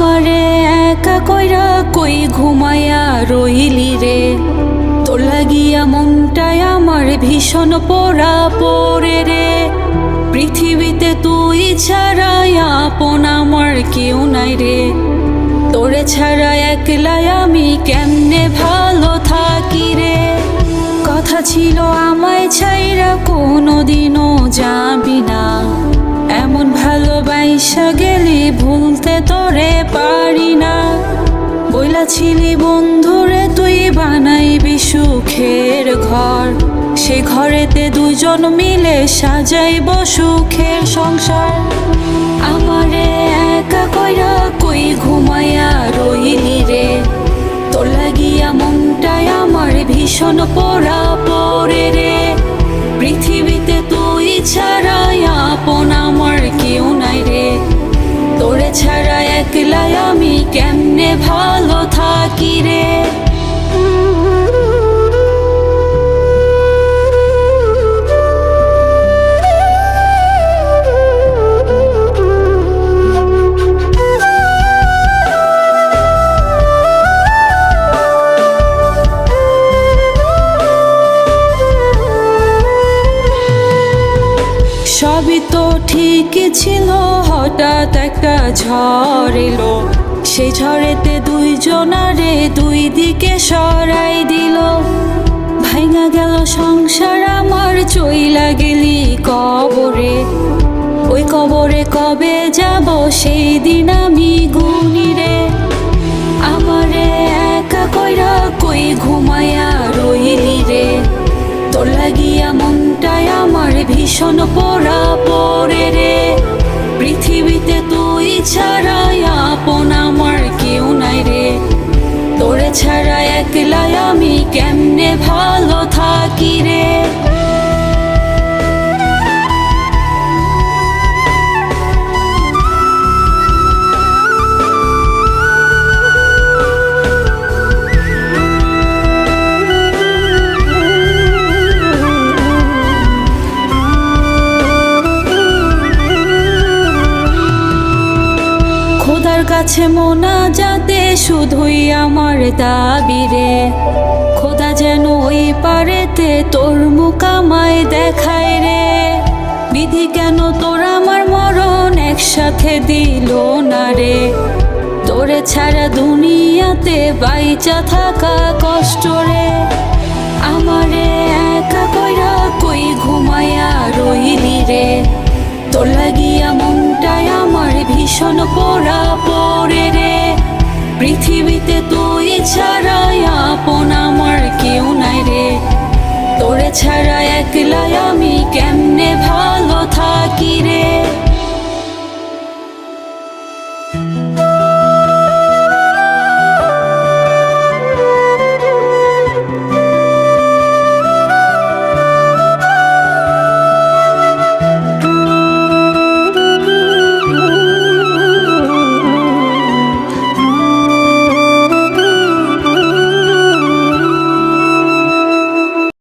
আমারে একা কইরা কই ঘুমায়া রইলি রে? তোর লাগিয়া মনটায় আমার ভীষণ পোড়া পড়ে রে। পৃথিবীতে তুই ছাড়াই আপন আমার কেউ নাই রে। তোরে ছাড়া একলাই আমি কেমনে ভালো থাকি রে? কথা ছিল আমায় ছাইরা কোনো দিনও যাবি না। এমন ভালোবাসা গেলি ভুলতে তোরে পারি না। বইলা ছিলি বন্ধুরে তুই বানাইবি সুখের ঘর। সে ঘরেতে দুজন মিলে সাজাইব সুখের সংসার। আমারে একা কইরা কই ঘুমায়া রইলি রে? তোর লাগিয়া মনটাই আমার ভীষণ পোড়া পড়ে রে। পৃথিবীতে তুই ছাড়াই আপন আমার কেউ ছাড়া একলাই আমি কেমনে ভালো থাকি রে? তো ঠিকই ছিল, হঠাৎ একটা ঝড় এলো। সেই ঝড়েতে দুইজনারে দুই দিকে সরাই দিল। ভাইঙা গেল সংসার আমার, চইলা গেলি কবরে। ওই কবরে কবে যাব, সেই দিন আমি গুনি রে। আমারে একা কইরা কই ঘুমায়া রইলি রে? তোর লাগিয়া আমার ভীষণ পোড়া পরে রে। পৃথিবীতে তুই ছাড়াই আপন আমার কেউ নাই রে। তোরে ছাড়া একলাই আমি কেমনে ভালো থাকি রে? কাছে মোনা যাতে শুধুই আমার দাবি রে খোদা যেন ওই পারেতে তোর মুকামায় দেখায় রে। বিধি কেন তোর আমার মরণ একসাথে দিল না রে? তোরে ছাড়া দুনিয়াতে বাইচা থাকা কষ্ট রে। আমারে একা কইরা ভীষণ পোড়া পড়ে রে। পৃথিবীতে তুই ছাড়াই আপন আমার কেউ নাই রে। তোরে ছাড়া